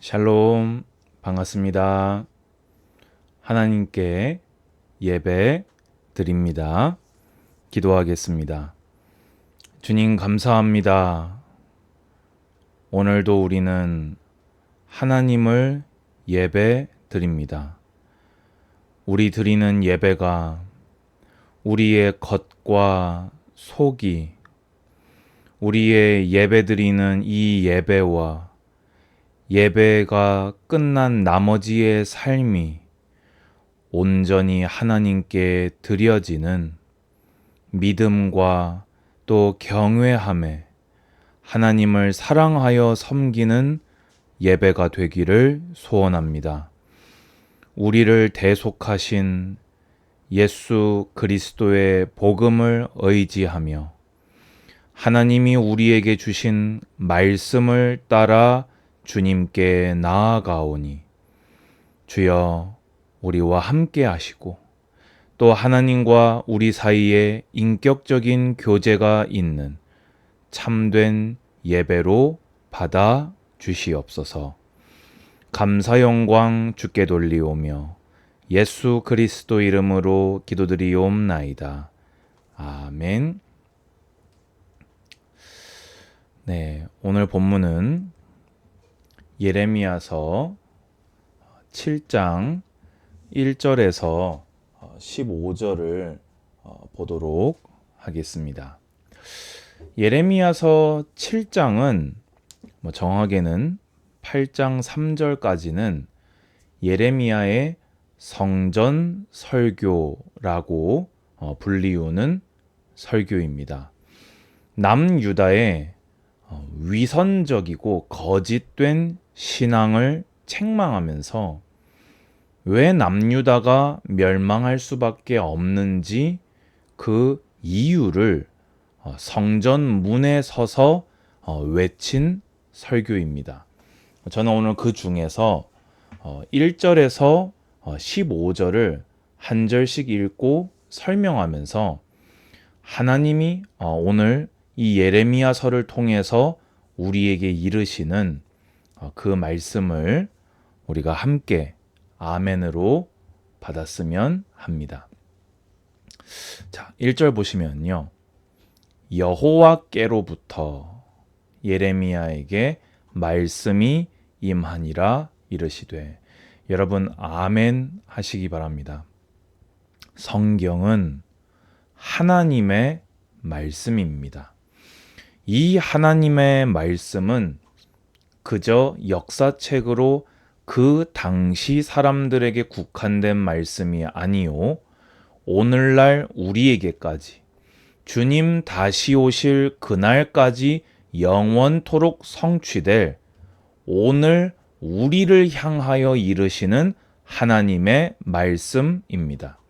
샬롬, 반갑습니다. 하나님께 예배 드립니다. 기도하겠습니다. 주님, 감사합니다. 오늘도 우리는 하나님을 예배 드립니다. 우리 드리는 예배가 우리의 겉과 속이 우리의 예배 드리는 이 예배와 예배가 끝난 나머지의 삶이 온전히 하나님께 드려지는 믿음과 또 경외함에 하나님을 사랑하여 섬기는 예배가 되기를 소원합니다. 우리를 대속하신 예수 그리스도의 복음을 의지하며 하나님이 우리에게 주신 말씀을 따라 주님께 나아가오니 주여 우리와 함께 하시고 또 하나님과 우리 사이에 인격적인 교제가 있는 참된 예배로 받아 주시옵소서. 감사 영광 주께 돌리오며 예수 그리스도 이름으로 기도드리옵나이다. 아멘. 네, 오늘 본문은 예레미야서 7장 1절에서 15절을 보도록 하겠습니다. 예레미야서 7장은 뭐 정확하게는 8장 3절까지는 예레미야의 성전 설교라고 어, 불리우는 설교입니다. 남유다의 어, 위선적이고 거짓된 신앙을 책망하면서 왜 남유다가 멸망할 수밖에 없는지 그 이유를 어, 성전 문에 서서 어, 외친 설교입니다. 저는 오늘 그 중에서 1절에서 15절을 한 절씩 읽고 설명하면서 하나님이 오늘 이 예레미야서를 통해서 우리에게 이르시는 어, 그 말씀을 우리가 함께 아멘으로 받았으면 합니다. 자, 1절 보시면요. 여호와께로부터 예레미야에게 말씀이 임하니라 이르시되 여러분 아멘 하시기 바랍니다. 성경은 하나님의 말씀입니다. 이 하나님의 말씀은 그저 역사책으로 그 당시 사람들에게 국한된 말씀이 아니요. 오늘날 우리에게까지 주님 다시 오실 그날까지 영원토록 성취될 오늘 우리를 향하여 이르시는 하나님의 말씀입니다.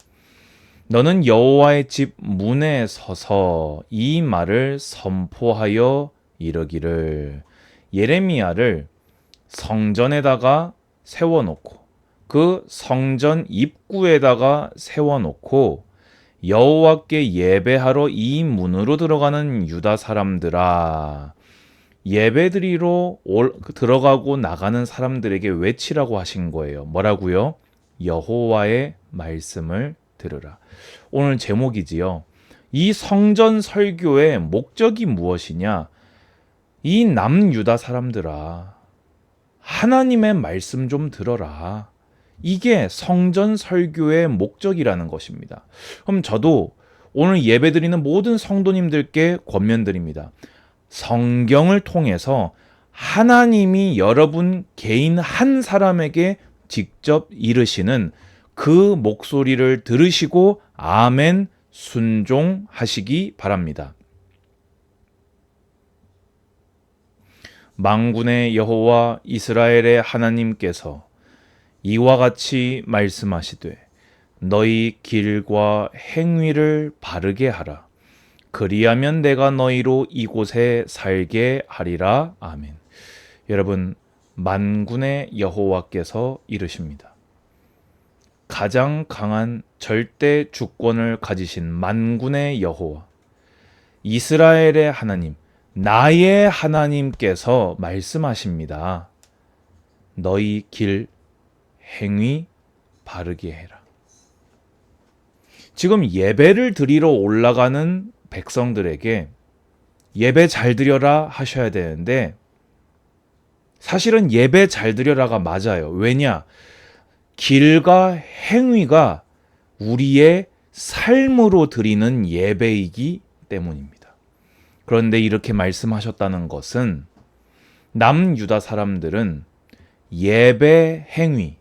너는 여호와의 집 문에 서서 이 말을 선포하여 이르기를 예레미야를 성전에다가 세워놓고 그 성전 입구에다가 세워놓고 여호와께 예배하러 이 문으로 들어가는 유다 사람들아 예배드리러 올, 들어가고 나가는 사람들에게 외치라고 하신 거예요. 뭐라고요? 여호와의 말씀을 들으라. 오늘 제목이지요. 이 성전 설교의 목적이 무엇이냐? 이 남유다 사람들아, 하나님의 말씀 좀 들어라. 이게 성전 설교의 목적이라는 것입니다. 그럼 저도 오늘 예배 드리는 모든 성도님들께 권면드립니다. 성경을 통해서 하나님이 여러분 개인 한 사람에게 직접 이르시는 그 목소리를 들으시고 아멘 순종하시기 바랍니다. 망군의 여호와 이스라엘의 하나님께서 이와 같이 말씀하시되 너희 길과 행위를 바르게 하라. 그리하면 내가 너희로 이곳에 살게 하리라. 아멘. 여러분, 만군의 여호와께서 이르십니다. 가장 강한 절대 주권을 가지신 만군의 여호와, 이스라엘의 하나님, 나의 하나님께서 말씀하십니다. 너희 길 행위 바르게 해라. 지금 예배를 드리러 올라가는 백성들에게 예배 잘 드려라 하셔야 되는데 사실은 예배 잘 드려라가 맞아요. 왜냐? 길과 행위가 우리의 삶으로 드리는 예배이기 때문입니다. 그런데 이렇게 말씀하셨다는 것은 남유다 사람들은 예배 행위,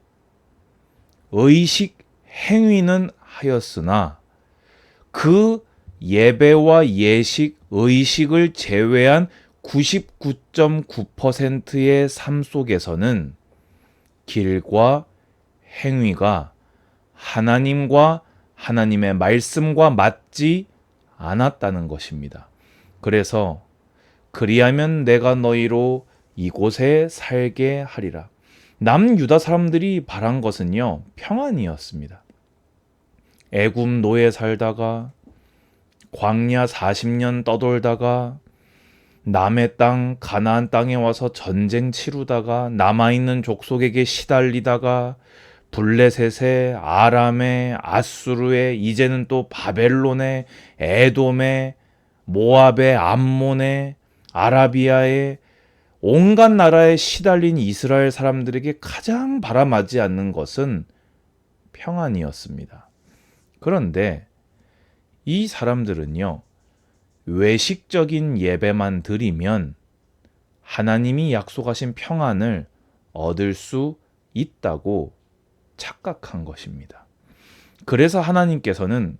의식 행위는 하였으나 그 예배와 예식, 의식을 제외한 99.9%의 삶 속에서는 길과 행위가 하나님과 하나님의 말씀과 맞지 않았다는 것입니다. 그래서 그리하면 내가 너희로 이곳에 살게 하리라. 남유다 사람들이 바란 것은요, 평안이었습니다. 애굽 노예 살다가 광야 40년 떠돌다가 남의 땅 가나안 땅에 와서 전쟁 치르다가 남아 있는 족속에게 시달리다가 블레셋에 아람에 아수르에 이제는 또 바벨론에 에돔에 모압에 암몬에 아라비아에 온갖 나라에 시달린 이스라엘 사람들에게 가장 바람하지 않는 것은 평안이었습니다. 그런데 이 사람들은요, 외식적인 예배만 드리면 하나님이 약속하신 평안을 얻을 수 있다고 착각한 것입니다. 그래서 하나님께서는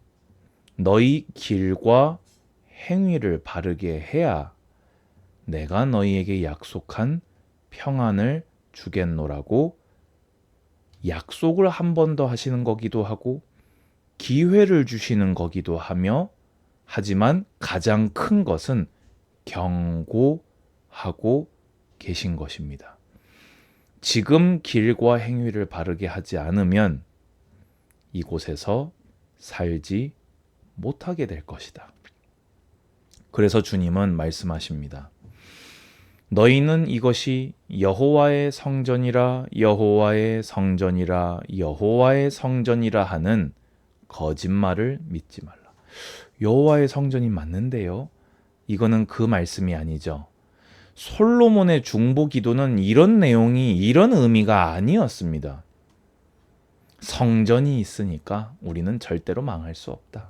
너희 길과 행위를 바르게 해야 내가 너희에게 약속한 평안을 주겠노라고 약속을 한 번 더 하시는 거기도 하고 기회를 주시는 거기도 하며 하지만 가장 큰 것은 경고하고 계신 것입니다. 지금 길과 행위를 바르게 하지 않으면 이곳에서 살지 못하게 될 것이다. 그래서 주님은 말씀하십니다. 너희는 이것이 여호와의 성전이라 여호와의 성전이라 여호와의 성전이라 하는 거짓말을 믿지 말라. 여호와의 성전이 맞는데요. 이거는 그 말씀이 아니죠. 솔로몬의 중보 기도는 이런 내용이 이런 의미가 아니었습니다. 성전이 있으니까 우리는 절대로 망할 수 없다.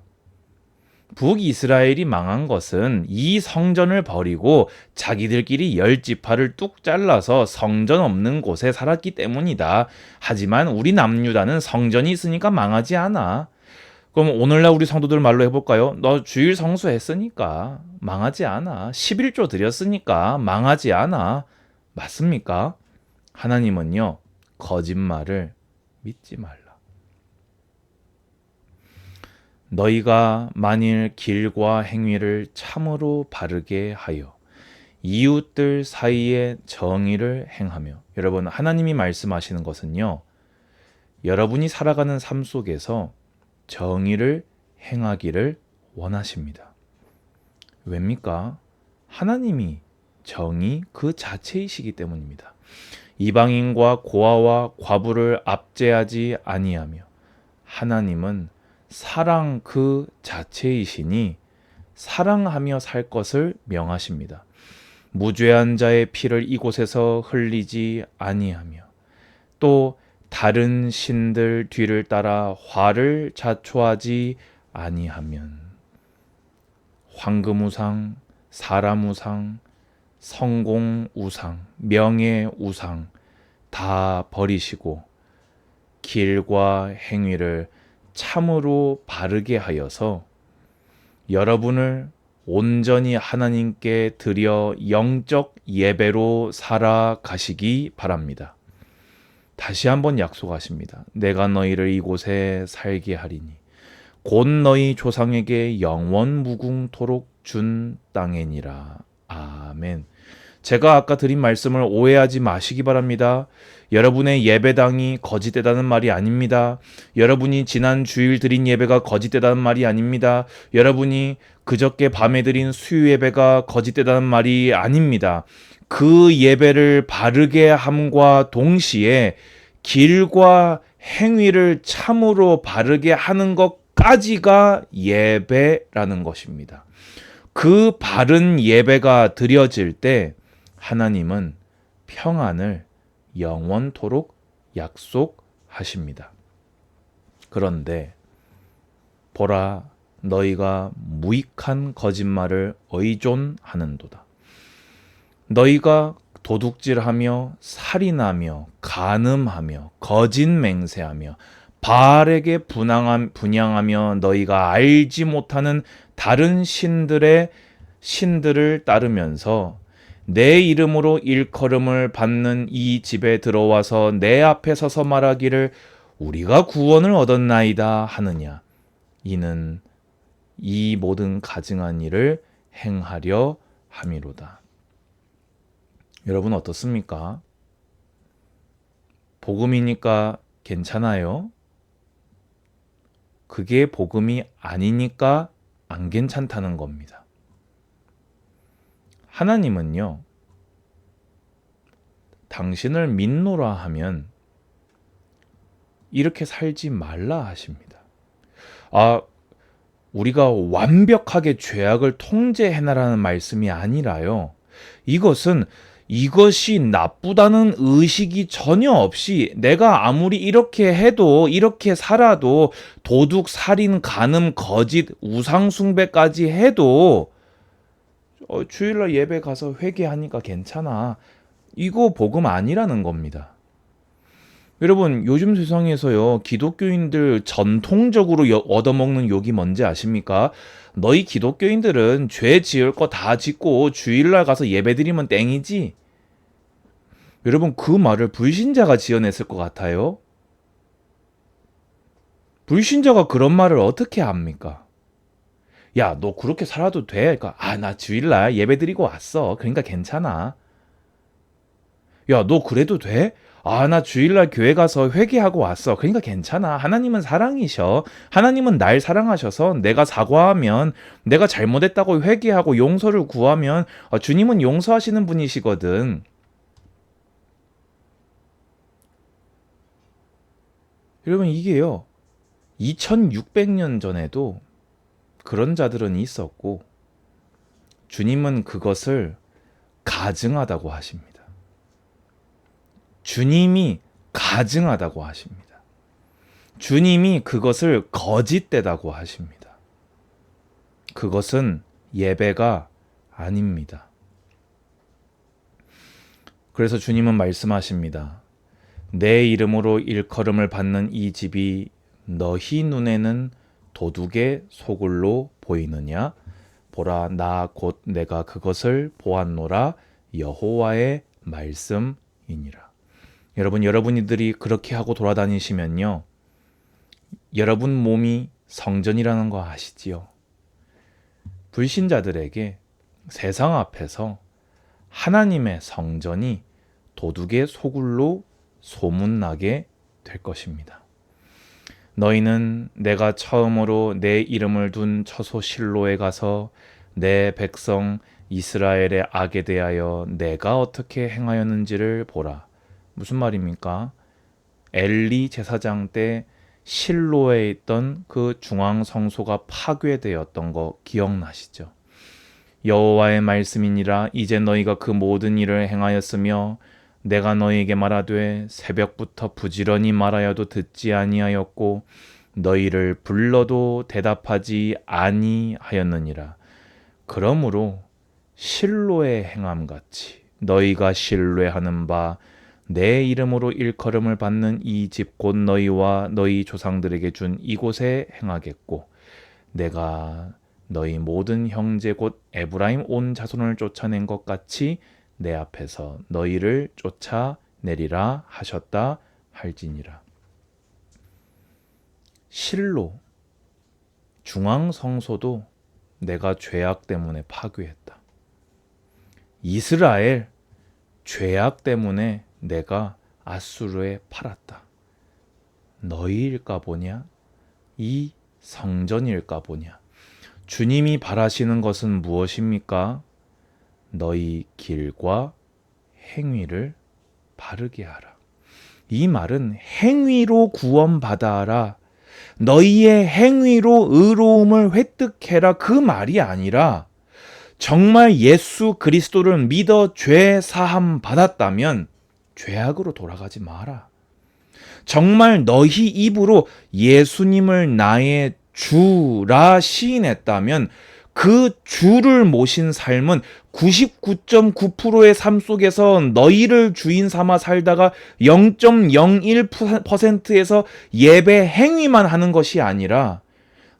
북이스라엘이 망한 것은 이 성전을 버리고 자기들끼리 열 지파를 뚝 잘라서 성전 없는 곳에 살았기 때문이다. 하지만 우리 남유다는 성전이 있으니까 망하지 않아. 그럼 오늘날 우리 성도들 말로 해볼까요? 너 주일 성수했으니까 망하지 않아. 11조 드렸으니까 망하지 않아. 맞습니까? 하나님은요, 거짓말을 믿지 말라. 너희가 만일 길과 행위를 참으로 바르게 하여 이웃들 사이에 정의를 행하며 여러분 하나님이 말씀하시는 것은요. 여러분이 살아가는 삶 속에서 정의를 행하기를 원하십니다. 왜입니까? 하나님이 정의 그 자체이시기 때문입니다. 이방인과 고아와 과부를 압제하지 아니하며 하나님은 사랑 그 자체이시니 사랑하며 살 것을 명하십니다. 무죄한 자의 피를 이곳에서 흘리지 아니하며 또 다른 신들 뒤를 따라 화를 자초하지 아니하면 황금 우상, 사람 우상, 성공 우상, 명예 우상 다 버리시고 길과 행위를 참으로 바르게 하여서 여러분을 온전히 하나님께 드려 영적 예배로 살아가시기 바랍니다. 다시 한번 약속하십니다. 내가 너희를 이곳에 살게 하리니 곧 너희 조상에게 영원 무궁토록 준 땅이니라. 아멘. 제가 아까 드린 말씀을 오해하지 마시기 바랍니다. 여러분의 예배당이 거짓되다는 말이 아닙니다. 여러분이 지난 주일 드린 예배가 거짓되다는 말이 아닙니다. 여러분이 그저께 밤에 드린 수유 예배가 거짓되다는 말이 아닙니다. 그 예배를 바르게 함과 동시에 길과 행위를 참으로 바르게 하는 것까지가 예배라는 것입니다. 그 바른 예배가 드려질 때 하나님은 평안을 영원토록 약속하십니다. 그런데 보라 너희가 무익한 거짓말을 의존하는도다. 너희가 도둑질하며 살인하며 간음하며 거짓 맹세하며 바알에게 분양하며 너희가 알지 못하는 다른 신들의 신들을 따르면서 내 이름으로 일컬음을 받는 이 집에 들어와서 내 앞에 서서 말하기를 우리가 구원을 얻었나이다 하느냐 이는 이 모든 가증한 일을 행하려 함이로다. 여러분 어떻습니까? 복음이니까 괜찮아요? 그게 복음이 아니니까 안 괜찮다는 겁니다. 하나님은요, 당신을 믿노라 하면 이렇게 살지 말라 하십니다. 아, 우리가 완벽하게 죄악을 통제해나라는 말씀이 아니라요. 이것은 이것이 나쁘다는 의식이 전혀 없이 내가 아무리 이렇게 해도 이렇게 살아도 도둑, 살인, 간음, 거짓, 우상숭배까지 해도 어, 주일날 예배 가서 회개하니까 괜찮아. 이거 복음 아니라는 겁니다. 여러분 요즘 세상에서요 기독교인들 전통적으로 여, 얻어먹는 욕이 뭔지 아십니까? 너희 기독교인들은 죄 지을 거 다 짓고 주일날 가서 예배 드리면 땡이지. 여러분 그 말을 불신자가 지어냈을 것 같아요. 불신자가 그런 말을 어떻게 합니까? 야, 너 그렇게 살아도 돼? 그러니까 아, 나 주일날 예배 드리고 왔어. 그러니까 괜찮아. 야, 너 그래도 돼? 아, 나 주일날 교회 가서 회개하고 왔어. 그러니까 괜찮아. 하나님은 사랑이셔. 하나님은 날 사랑하셔서 내가 사과하면 내가 잘못했다고 회개하고 용서를 구하면 어, 주님은 용서하시는 분이시거든. 여러분, 이게요. 2600년 전에도 그런 자들은 있었고, 주님은 그것을 가증하다고 하십니다. 주님이 가증하다고 하십니다. 주님이 그것을 거짓되다고 하십니다. 그것은 예배가 아닙니다. 그래서 주님은 말씀하십니다. 내 이름으로 일컬음을 받는 이 집이 너희 눈에는 도둑의 소굴로 보이느냐? 보라, 나 곧 내가 그것을 보았노라 여호와의 말씀이니라. 여러분, 여러분들이 그렇게 하고 돌아다니시면요. 여러분 몸이 성전이라는 거 아시지요? 불신자들에게 세상 앞에서 하나님의 성전이 도둑의 소굴로 소문나게 될 것입니다. 너희는 내가 처음으로 내 이름을 둔 처소 실로에 가서 내 백성 이스라엘의 악에 대하여 내가 어떻게 행하였는지를 보라. 무슨 말입니까? 엘리 제사장 때 실로에 있던 그 중앙 성소가 파괴되었던 거 기억나시죠? 여호와의 말씀이니라 이제 너희가 그 모든 일을 행하였으며 내가 너희에게 말하되 새벽부터 부지런히 말하여도 듣지 아니하였고 너희를 불러도 대답하지 아니하였느니라. 그러므로 실로의 행함 같이 너희가 실로에 하는 바 내 이름으로 일컬음을 받는 이 집 곧 너희와 너희 조상들에게 준 이곳에 행하겠고 내가 너희 모든 형제 곧 에브라임 온 자손을 쫓아낸 것 같이 내 앞에서 너희를 쫓아내리라 하셨다 할지니라. 실로 중앙 성소도 내가 죄악 때문에 파괴했다. 이스라엘 죄악 때문에 내가 아수르에 팔았다. 너희일까 보냐? 이 성전일까 보냐? 주님이 바라시는 것은 무엇입니까? 너희 길과 행위를 바르게 하라. 이 말은 행위로 구원받아라. 너희의 행위로 의로움을 획득해라. 그 말이 아니라 정말 예수 그리스도를 믿어 죄 사함 받았다면 죄악으로 돌아가지 마라. 정말 너희 입으로 예수님을 나의 주라 시인했다면 그 주를 모신 삶은 99.9%의 삶 속에서 너희를 주인 삼아 살다가 0.01%에서 예배 행위만 하는 것이 아니라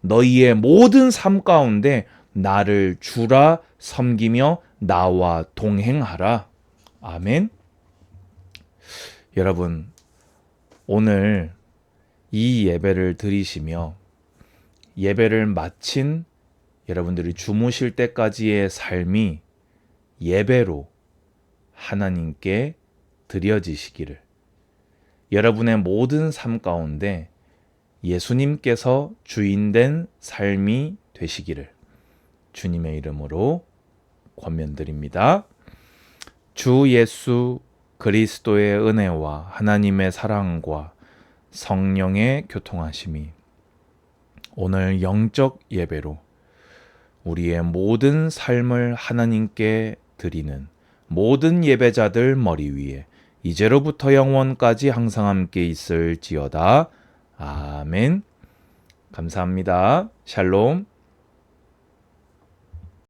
너희의 모든 삶 가운데 나를 주라 섬기며 나와 동행하라. 아멘. 여러분, 오늘 이 예배를 드리시며 예배를 마친 여러분들이 주무실 때까지의 삶이 예배로 하나님께 드려지시기를 여러분의 모든 삶 가운데 예수님께서 주인된 삶이 되시기를 주님의 이름으로 권면드립니다. 주 예수 그리스도의 은혜와 하나님의 사랑과 성령의 교통하심이 오늘 영적 예배로 우리의 모든 삶을 하나님께 드리는 모든 예배자들 머리 위에 이제로부터 영원까지 항상 함께 있을지어다. 아멘. 감사합니다. 샬롬.